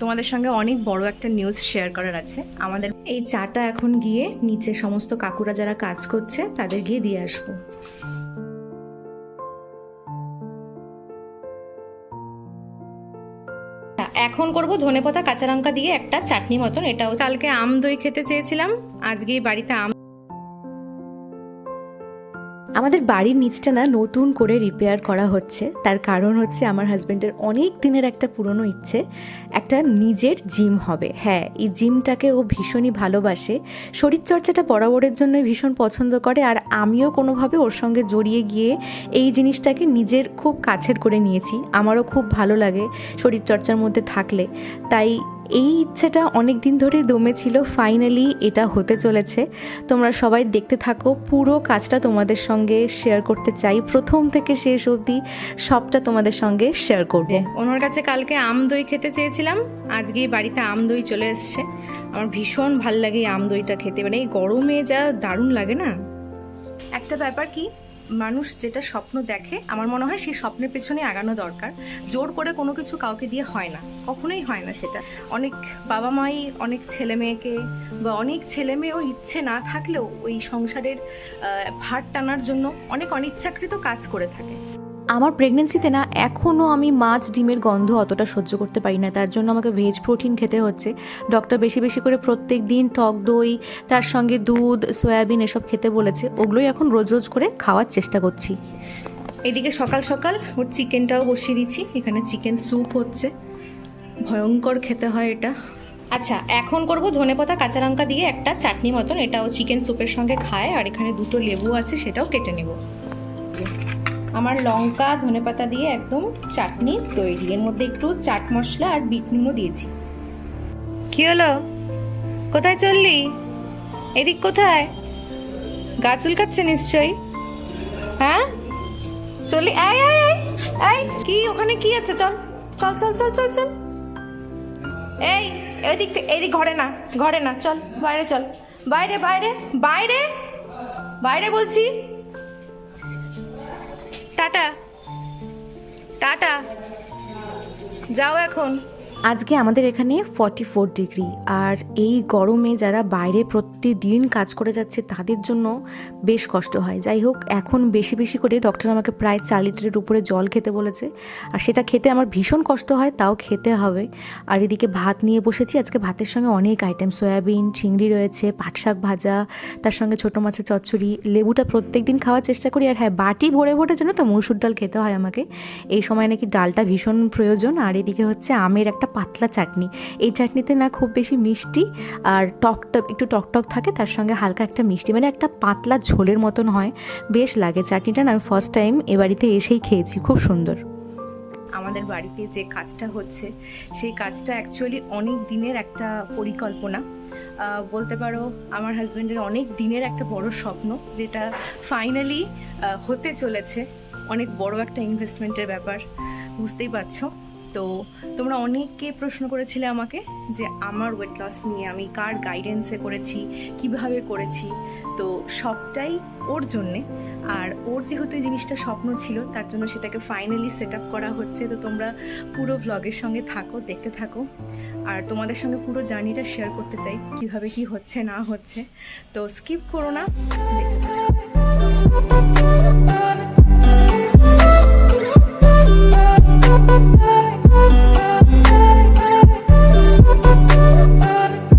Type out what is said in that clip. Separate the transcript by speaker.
Speaker 1: তোমাদের সঙ্গে অনেক বড় একটা নিউজ শেয়ার করার আছে। আমাদের এই চাটা এখন গিয়ে নিচে সমস্ত কাকুরা যারা কাজ করছে, তাদের গিয়ে দিয়ে আসব। এখন করব ধনেপাতা কাঁচা লঙ্কা দিয়ে একটা চাটনি মতন। এটাও কালকে আম দই খেতে চেয়েছিলাম। আজকে বাড়িতে আম
Speaker 2: আমাদের বাড়ির নিচটা না নতুন করে রিপেয়ার করা হচ্ছে। তার কারণ হচ্ছে আমার হাজব্যান্ডের অনেক দিনের একটা পুরনো ইচ্ছে, একটা নিজের জিম হবে। হ্যাঁ এই জিমটাকে ও ভীষণই ভালোবাসে। শরীরচর্চাটা বরাবরের জন্য ভীষণ পছন্দ করে আর আমিও কোনোভাবে ওর সঙ্গে জড়িয়ে গিয়ে এই জিনিসটাকে নিজের খুব কাছের করে নিয়েছি। আমারও খুব ভালো লাগে শরীরচর্চার মধ্যে থাকলে। তাই এই ইচ্ছেটা অনেক দিন ধরেই দমে ছিল ফাইনালি এটা হতে চলেছে। তোমরা সবাই দেখতে থাকো, পুরো কাজটা তোমাদের সঙ্গে শেয়ার করতে চাই। প্রথম থেকে শেষ অবধি সবটা তোমাদের সঙ্গে শেয়ার করব।
Speaker 1: ওনার কাছে কালকে আম দই খেতে চেয়েছিলাম, আজকে বাড়িতে আম দই চলে এসছে। আমার ভীষণ ভালো লাগে এই আম দইটা খেতে মানে এই গরমে যা দারুণ লাগে না? একটা ব্যাপার কি মানুষ যেটা স্বপ্ন দেখে, আমার মনে হয় সেই স্বপ্নের পেছনে আগানো দরকার। জোর করে কোনো কিছু কাউকে দিয়ে হয় না। কখনোই হয় না সেটা। অনেক বাবা মাই অনেক ছেলে মেয়েকে বা অনেক ছেলে মেয়েও ইচ্ছে না থাকলেও ওই সংসারের ভার টানার জন্য অনেক অনিচ্ছাকৃত কাজ করে থাকে।
Speaker 2: আমার প্রেগনেন্সিতে না এখনও আমি মাছ, ডিমের গন্ধ অতটা সহ্য করতে পারি না। তার জন্য আমাকে ভেজ প্রোটিন খেতে হচ্ছে। ডক্টর বেশি বেশি করে প্রত্যেক দিন টক দই, তার সঙ্গে দুধ সয়াবিন এসব খেতে বলেছে। ওগুলোই এখন রোজ রোজ করে খাওয়ার চেষ্টা করছি।
Speaker 1: এদিকে সকাল সকাল ওর চিকেনটাও বসিয়ে দিচ্ছি। এখানে চিকেন স্যুপ হচ্ছে। ভয়ঙ্কর খেতে হয় এটা। আচ্ছা এখন করব ধনেপাতা কাঁচা লঙ্কা দিয়ে একটা চাটনি মতন। এটাও চিকেন স্যুপের সঙ্গে খায়। আর এখানে দুটো লেবু আছে, সেটাও কেটে নেব। আমার লঙ্কা, ধনেপাতা দিয়ে একদম চাটনি তৈরি। এর মধ্যে একটু চাট মশলা আর বিট নুনও দিয়েছি। কি হলো? কোথায় চললি? এদিক কোথায়? গা চুলকাচ্ছে নিশ্চয়ই। হ্যাঁ? চলি আয় আয় আয় কি, ওখানে কি আছে? চল চল চল চল চল চল। এই, এদিক এদিক ঘরে না ঘরে না, চল, বাইরে চল। বাইরে বাইরে বাইরে বাইরে বলছি। যাও এখন।
Speaker 2: আজকে আমাদের এখানে ফর্টি ফোর ডিগ্রি আর এই গরমে যারা বাইরে প্রতিদিন কাজ করে যাচ্ছে তাদের জন্য বেশ কষ্ট হয়। যাই হোক, এখন বেশি বেশি করে ডক্টর আমাকে প্রায় চার লিটারের উপরে জল খেতে বলেছে। আর সেটা খেতে আমার ভীষণ কষ্ট হয়, তাও খেতে হবে। আর এদিকে ভাত নিয়ে বসেছি, আজকে ভাতের সঙ্গে অনেক আইটেম সয়াবিন, চিংড়ি রয়েছে, পাট শাক ভাজা, তার সঙ্গে ছোটো মাছের চচ্চড়ি, লেবুটা প্রত্যেক দিন খাওয়ার চেষ্টা করি। আর হ্যাঁ বাটি ভরে ভরে জন্য তো মসুর ডাল খেতে হয় আমাকে। এই সময় নাকি ডালটা ভীষণ প্রয়োজন। আর এদিকে হচ্ছে আমের একটা পাতলা চাটনি। এই চাটনিতে না খুব বেশি মিষ্টি আর টকটক একটু টকটক থাকে, তার সঙ্গে হালকা একটা মিষ্টি মানে একটা পাতলা ঝোলের মতন হয়। বেশ লাগে চাটনিটা, না আমি ফার্স্ট টাইম এ বাড়িতে এসেই খেয়েছি, খুব সুন্দর।
Speaker 1: আমাদের বাড়িতে যে কাজটা হচ্ছে, সেই কাজটা অ্যাকচুয়ালি অনেক দিনের একটা পরিকল্পনা। বলতে পারো, আমার হাজব্যান্ডের অনেক দিনের একটা বড় স্বপ্ন, যেটা ফাইনালি হতে চলেছে। অনেক বড় একটা ইনভেস্টমেন্টের ব্যাপার, বুঝতেই পারছ? তো তোমরা অনেককে প্রশ্ন করেছিলে আমাকে যে আমার ওয়েট লস নিয়ে আমি কার গাইডেন্সে করেছি, কীভাবে করেছি। তো সবটাই ওর জন্যে। আর ওর যেহেতু এই জিনিসটা স্বপ্ন ছিল, তার জন্য সেটাকে ফাইনালি সেট আপ করা হচ্ছে। তো তোমরা পুরো ভ্লগের সঙ্গে থাকো, দেখতে থাকো। আর তোমাদের সঙ্গে পুরো জার্নিটা শেয়ার করতে চাই, কীভাবে কি হচ্ছে, না হচ্ছে। তো স্কিপ করো না। দেখতে থাকো।